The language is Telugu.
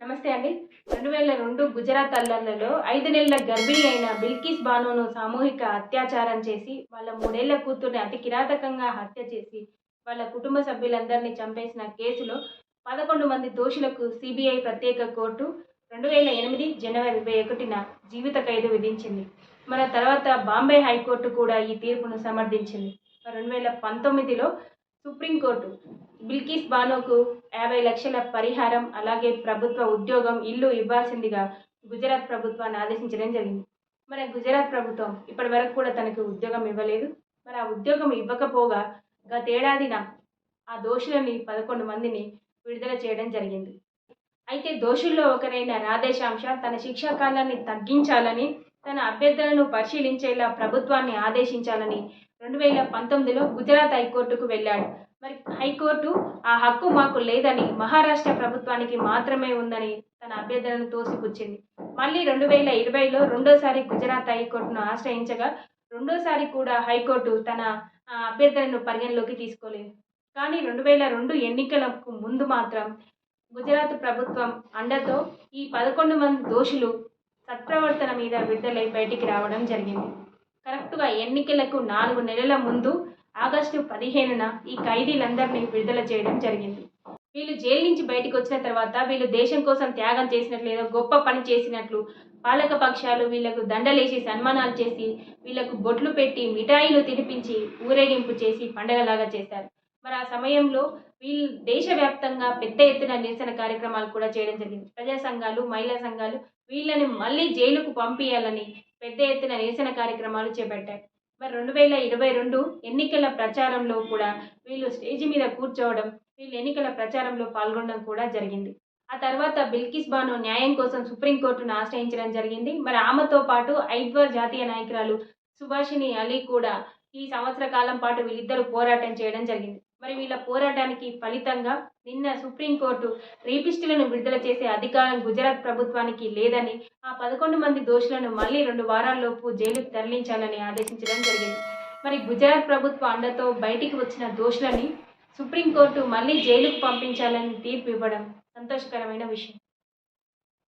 నమస్తే అండి. రెండు వేల రెండు గుజరాత్ అల్లర్లలో ఐదు నెలల గర్భిణి అయిన బిల్కిస్ బానోను సామూహిక అత్యాచారం చేసి వాళ్ళ మూడేళ్ళ కూతుర్ని అతి కిరాతకంగా హత్య చేసి వాళ్ళ కుటుంబ సభ్యులందరినీ చంపేసిన కేసులో పదకొండు మంది దోషులకు సిబిఐ ప్రత్యేక కోర్టు రెండు వేల ఎనిమిది జనవరి ఇరవై ఒకటిన జీవిత ఖైదు విధించింది. మన తర్వాత బాంబే హైకోర్టు కూడా ఈ తీర్పును సమర్థించింది. రెండు వేల పంతొమ్మిదిలో సుప్రీంకోర్టు బిల్కిస్ బానోకు యాభై లక్షల పరిహారం అలాగే ప్రభుత్వ ఉద్యోగం ఇల్లు ఇవ్వాల్సిందిగా గుజరాత్ ప్రభుత్వాన్ని ఆదేశించడం జరిగింది. మరి గుజరాత్ ప్రభుత్వం ఇప్పటి వరకు కూడా తనకు ఉద్యోగం ఇవ్వలేదు. మరి ఆ ఉద్యోగం ఇవ్వకపోగా గతేడాదిన ఆ దోషులని పదకొండు మందిని విడుదల చేయడం జరిగింది. అయితే దోషుల్లో ఒకరైన రాధేశాంశ తన శిక్షా కాలాన్ని తగ్గించాలని తన అభ్యర్థులను పరిశీలించేలా ప్రభుత్వాన్ని ఆదేశించాలని రెండు వేల పంతొమ్మిదిలో గుజరాత్ హైకోర్టుకు వెళ్ళాడు. మరి హైకోర్టు ఆ హక్కు మాకు లేదని మహారాష్ట్ర ప్రభుత్వానికి మాత్రమే ఉందని తన అభ్యర్థనను తోసిపుచ్చింది. మళ్ళీ రెండు వేల ఇరవైలో రెండోసారి గుజరాత్ హైకోర్టును ఆశ్రయించగా రెండోసారి కూడా హైకోర్టు తన ఆ, అభ్యర్థనను పరిగణలోకి తీసుకోలేదు. కానీ రెండు వేల రెండు ఎన్నికలకు ముందు మాత్రం గుజరాత్ ప్రభుత్వం అండతో ఈ పదకొండు మంది దోషులు సత్ప్రవర్తన మీద విడుదలై బయటికి రావడం జరిగింది. కరెక్ట్గా ఎన్నికలకు నాలుగు నెలల ముందు ఆగస్టు పదిహేనున ఈ ఖైదీలందరినీ విడుదల చేయడం జరిగింది. వీళ్ళు జైలు నుంచి బయటకు వచ్చిన తర్వాత వీళ్ళు దేశం కోసం త్యాగం చేసినట్లు ఏదో గొప్ప పని చేసినట్లు పాలక పక్షాలు వీళ్ళకు దండలేసి సన్మానాలు చేసి వీళ్ళకు బొట్లు పెట్టి మిఠాయిలు తినిపించి ఊరేగింపు చేసి పండగలాగా చేశారు. మరి ఆ సమయంలో వీళ్ళు దేశవ్యాప్తంగా పెద్ద ఎత్తున నిరసన కార్యక్రమాలు కూడా చేయడం జరిగింది. ప్రజా సంఘాలు మహిళా సంఘాలు వీళ్ళని మళ్ళీ జైలుకు పంపించాలని పెద్ద ఎత్తున నిరసన కార్యక్రమాలు చేపట్టారు. మరి రెండు వేల ఇరవై రెండు ఎన్నికల ప్రచారంలో కూడా వీళ్ళు స్టేజి మీద కూర్చోవడం వీళ్ళు ఎన్నికల ప్రచారంలో పాల్గొనడం కూడా జరిగింది. ఆ తర్వాత బిల్కిస్ బాను న్యాయం కోసం సుప్రీంకోర్టును ఆశ్రయించడం జరిగింది. మరి ఆమెతో పాటు ఐద్వర్ జాతీయ నాయకురాలు సుభాషిణి అలీ కూడా ఈ సంవత్సర కాలం పాటు వీళ్ళిద్దరూ పోరాటం చేయడం జరిగింది. మరి వీళ్ళ పోరాటానికి ఫలితంగా నిన్న సుప్రీంకోర్టు రీపిస్టులను విడుదల చేసే అధికారం గుజరాత్ ప్రభుత్వానికి లేదని ఆ పదకొండు మంది దోషులను మళ్ళీ రెండు వారాల్లోపు జైలుకు తరలించాలని ఆదేశించడం జరిగింది. మరి గుజరాత్ ప్రభుత్వ అండతో బయటికి వచ్చిన దోషులని సుప్రీంకోర్టు మళ్ళీ జైలుకు పంపించాలని తీర్పు ఇవ్వడం సంతోషకరమైన విషయం.